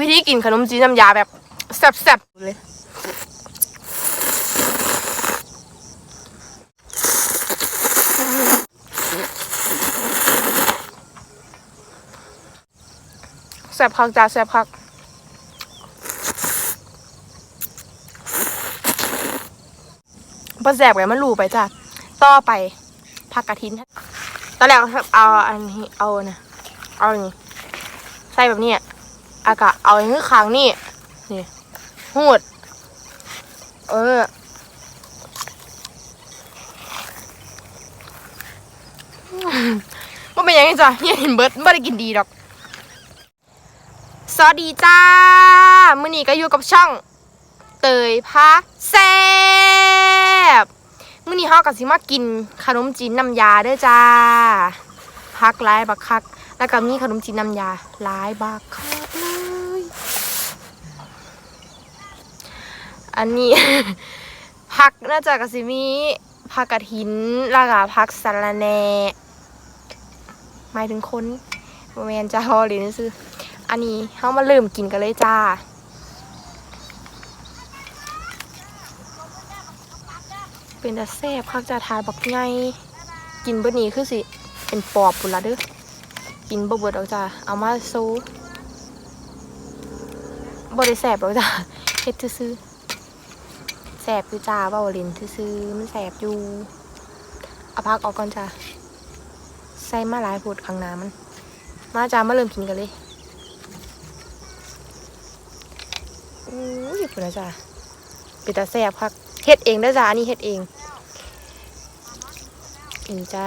วิธีกินขนมจีนน้ำยาแบบแซ่บๆเลยแซ่บคักจ้าแซ่บคักพอแซ่บไงมันรูไปจ้าต่อไปผักกระถินตอนแรกเอาอันนี้เอานะเอาอันนี้ใส่แบบนี้ อะอากะเอาอันนี้ค้างนี่นี่หูด เออว่าเป็นยังไงจ้ะเฮียเห็นเบิร์ดไม่ได้กินดีดอก สวัสดีจ้า มื้อนี้ก็อยู่กับช่อง เตยพาแซบมื้อนี้เฮาก็สิมากินขนมจีนน้ำยาด้อจ้าพักหลายบักคัก แล้วก็มีขนมจีนน้ำยาหลายบักคักเลยอันนี้พักน่าจะกสิมีผักกระถินแล้วก็ผักสะระแหน่หมายถึงคนโมเมนจะฮอหรือนี่ซื้ออันนี้เฮามาเริ่มกินกันเลยจ้าเป็นแต่แซ่บคักจะทายบักไงกินเบิดนี้คือสิ เป็นปอบปุ่นละเด้อ กินบ่เบิดอกจ้าเอามาโซบ่ได้แซ่บดอกจ้าเฮ็ดซื่อแซ่บอยู่จ้าเว้าล่นซื่อมันแซ่บอยู่เอาพักออกก่อนจ้าใส่มาหลายโพดข้างหน้ามัน มาจ้ามาเริ่มกินกันเลยอู้ยปุ่นะจ้าเป็นตาแซ่บคักเฮ็ดเองเด้จ้านนี้เฮ็ดเองนี่จ้า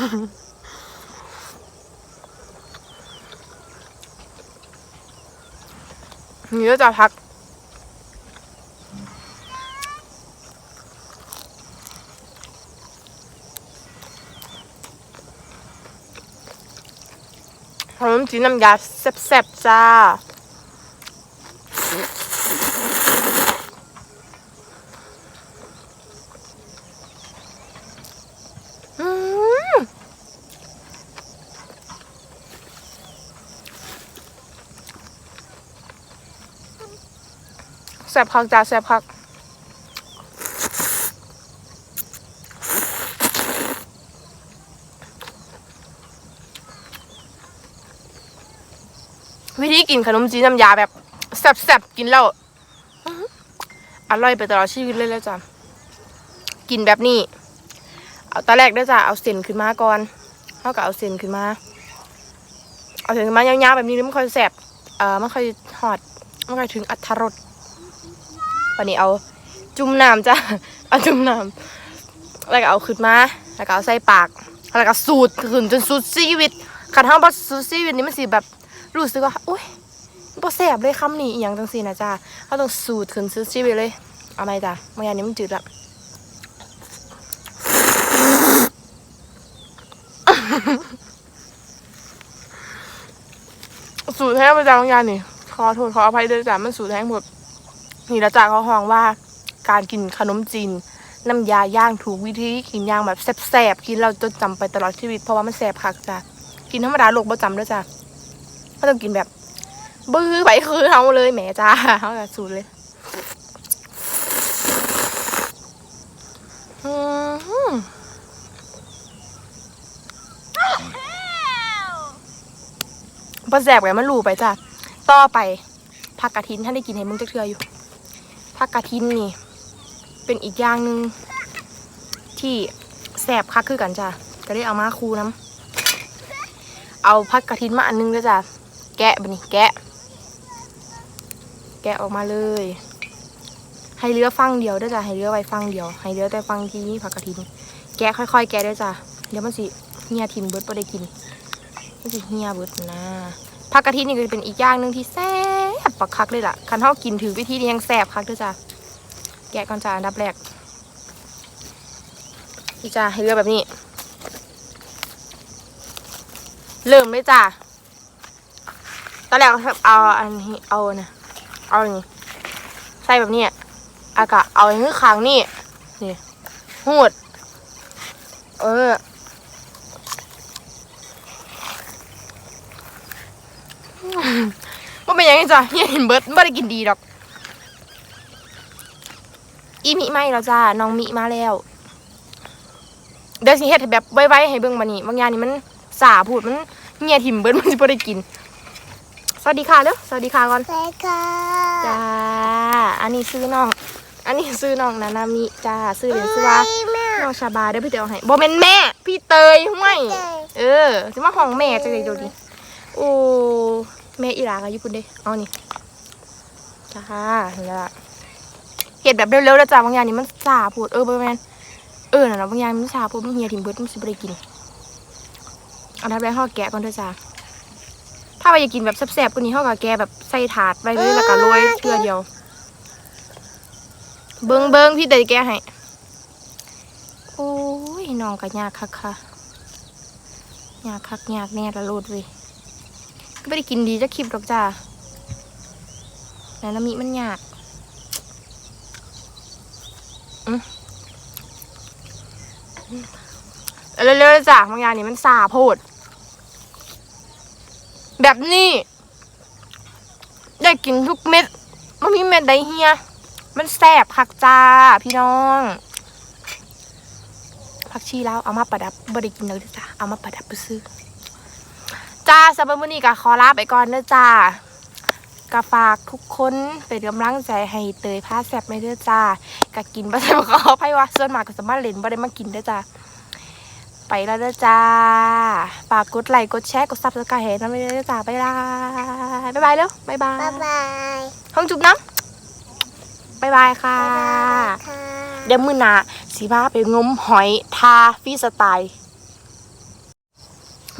นี่ก็จะพัก ขนมจีนน้ำยาแซ่บๆจ้า แซ่บคักจ้าแซ่บคักวิธีกินขนมจีนน้ำยาแบบแซ่บๆกินแล้วอร่อยไปตลอดชีวิตเลยแล้วจ้ะกินแบบนี้เอาตอนแรกเด้จ้ะเอาเส้นขึ้นมาก่อนเท่ากับเอาเส้นขึ้นมา เอาเส้นขึ้นมายาวๆแบบนี้มันค่อยแซ่บเอ่อมันค่อยหอดมันค่อยถึงอัตรรส วันนี้เอาจุ่มน้ำจ้ะเอาจุ่มน้ำแล้วก็เอาขึ้นมาแล้วก็เอาใส่ปากแล้วก็สูดขึ้นจนสุดชีวิตขันห้องบอสุดชีวิตนี่มันสิแบบรู้สึกว่าอุ้ยบ่แสบเลยคำนี้อหย่างจังสีนะจ้าเขาต้องสูดขึ้นซื้อชีวิตเลยเอาไหมจ้าบางอย่างนี้มันจืดละสูตรแท้ไปจ้าบางอย่างนี่ ขอโทษขออภัยด้วยจ้ามันสูตรแท้หมด นี่ละจ้าเขาห้องว่าการกินขนมจีนน้ำยาย่างถูกวิธีกินย่างแบบแสบๆกินเราจะจำไปตลอดชีวิตเพราะว่ามันแสบคักจ้ากินธรรมดาโลกบ่จำด้วยจ้าก็ต้องกินแบบ บื้อไปคือเฮาเลยแหมจ้าเฮาแบบสูตรเลยอือหือพอแสบไงมันรู้ไปจ้ะต่อไปผักกระถินท่านได้กินให้มึงจะเทื่ออยู่ ผักกระถินนี่ เป็นอีกอย่างหนึ่งที่แสบคักคือกันจ้ะก็ได้เอามาคูน้ำเอาผักกระถินมาอันนึงด้วยจ้ะแกะบนนี้แกะ แกะออกมาเลย ให้เลือฟังเดียวด้วยจ้ะให้เลือไว้ฟังเดียว ให้เลือแต่ฟังที่นี่ผักกระถิน แกะค่อย ๆ แกะด้วยจ้ะเดี๋ยวมันสิเฮียทิมเบิร์ดบ่ได้กินมันสิเฮียเบิร์ดนะผักกระถินนี่ก็เป็นอีกอย่างหนึ่งที่แซ่บ บปักคักเลยล่ะ คันเฮากินถือวิธีนี้ยังแสบคักด้วยจ้ะ แกะก่อนจ้าอันดับแรกพี่จ้าให้เลือกแบบนี้ เริ่มไหมจ้าตอนแรกเอาอันนี้เอานะเอาอย่างนี้ใส่แบบนี้อากาศเอาอย่างนี้ค้างนี่นี่หูด เออ ว่าเป็นหยังไงจ้ะเฮียเห็นเบิร์ดไม่ได้กินดีดอก อีมิไม่แล้วจ้าน้องมิมาแล้ว เดี๋ยวสิเฮ็ดให้แบบไว้ๆให้เบิ่งมานี่บางอย่างนี่มันสาพูดมันเงียถิ่มเบิร์ดมันสิบ่ได้กิน สวัสดีค่ะเด้อสวัสดีค่ะก่อนไปค่ะจ้าอันนี้ซื้อน้อง อันนี้ซื้อน้องนานามิจ้าซื้อเรียนซื้อว่าแม่น้องชาบาเด้อพี่เตยเอาให้บ่แม่นแม่ พี่เตยห้วยเตยเออสิมาห้องแม่จังได๋ดูดิโอ้ แม่อีหลาก็อยู่พุ่นเด้เอานี่จ้าเห็นแล้วล่ะเฮ็ดแบบเร็วๆแล้วจ้าบางอย่างนี่มันสาพูดเออบ่แม่นเออน่ะนะบางอย่างมันสาพูดมันเหี่ยถิ่มเบิดมันสิบ่ได้กินเอาทับแรกเฮาแกะก่อนเด้อจ้าถ้าว่าอยากกินแบบแซ่บๆกว่านี้เฮาก็แกะแบบใส่ถาดไว้เลยแล้วก็โรยเกลือเดียว เบิ่งเบิ่งพี่เตยแกะให้โอ้ยน้องก็ยากคักค่ะยากคักยากแน่ละโลดเว้ย ก็ไม่ได้กินดีจะคลิปหรอกจ้าแต่น้ำมีมันยากอืมเร็วๆจ้ะบางอย่างนี่มันสาโพด แบบนี้ ได้กินทุกเม็ดมันมีเม็ดใดเฮีย มันแสบคักจ้า พี่น้องผักชีแล้วเอามาประดับบริกินเลยจ้าเอามาประดับไปซื้อ จ้าสำหรับวันนี้ก็ขอลาไปก่อนเด้อจ้าก็ฝากทุกคนเป็นกำลังใจให้เตยผ้าแซ่บไม่เด้อจ้าก็กินบ่ได้ขออภัยว่าส่วนมากก็สามารถเล่นบ่ได้มากินเด้อจ้าไปแล้วเด้อจ้าฝากกดไลค์กดแชร์กดซับสไครต์ให้น้ำเด้อจ้าบ๊ายบายบ๊ายบายเร็วบ๊ายบายบ๊ายบายห้องจุ๊บน้ำบ๊ายบายค่ะค่ะเดี๋ยวมือหนาสีบ้าไปงมหอยทาฟรีสไตล์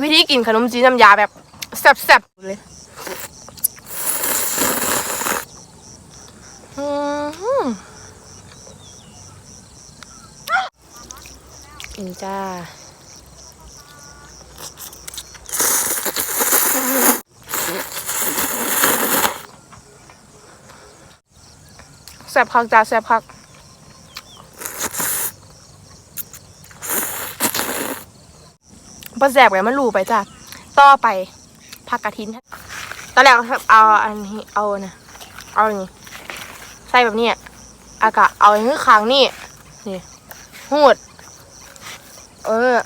วิธีกินขนมจีนน้ำยาแบบแซ่บๆเลยอืมกินจ้าแซ่บคักจ้าแซ่บคัก พอแสบไงมันรูไปจ้ะต่อไปผักกระถินตอนแรกเอาอันนี้เอานะเอาอันนี้ใส่แบบนี้อากะเอาอันนี้ค้างนี่นี่หูด เออ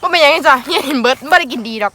ว่าเป็นยังไงจ้ะเฮียเห็นเบิร์ดไม่ได้กินดีดอก